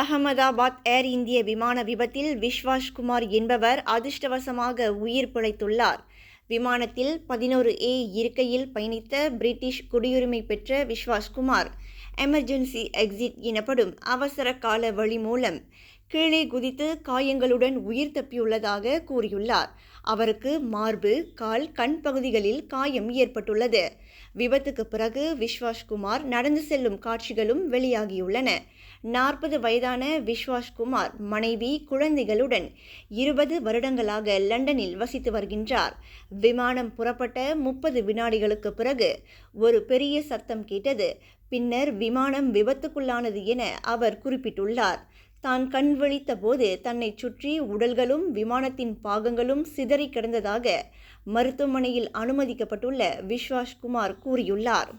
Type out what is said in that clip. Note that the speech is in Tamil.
அகமதாபாத் ஏர் இந்திய விமான விபத்தில் விஸ்வாஸ் குமார் என்பவர் அதிர்ஷ்டவசமாக உயிர் பிழைத்துள்ளார். விமானத்தில் பதினோரு ஏ இருக்கையில் பயணித்த பிரிட்டிஷ் குடியுரிமை பெற்ற விஸ்வாஸ்குமார் எமர்ஜென்சி எக்ஸிட் எனப்படும் அவசர கால வழி மூலம் கீழே குதித்து காயங்களுடன் உயிர் தப்பியுள்ளதாக கூறியுள்ளார். அவருக்கு மார்பு கால் கண் பகுதிகளில் காயம் ஏற்பட்டுள்ளது. விபத்துக்கு பிறகு விஸ்வாஸ்குமார் நடந்து செல்லும் காட்சிகளும் வெளியாகியுள்ளன. நாற்பது வயதான விஸ்வாஸ்குமார் மனைவி குழந்தைகளுடன் இருபது வருடங்களாக லண்டனில் வசித்து வருகின்றார். விமானம் புறப்பட்ட முப்பது வினாடிகளுக்கு பிறகு ஒரு பெரிய சத்தம் கேட்டது. பின்னர் விமானம் விபத்துக்குள்ளானது என அவர் குறிப்பிட்டுள்ளார். தான் கண் விழித்த போது தன்னை சுற்றி உடல்களும் விமானத்தின் பாகங்களும் சிதறி கிடந்ததாக மருத்துவமனையில் அனுமதிக்கப்பட்டுள்ள விஸ்வாஷ்குமார் கூறியுள்ளார்.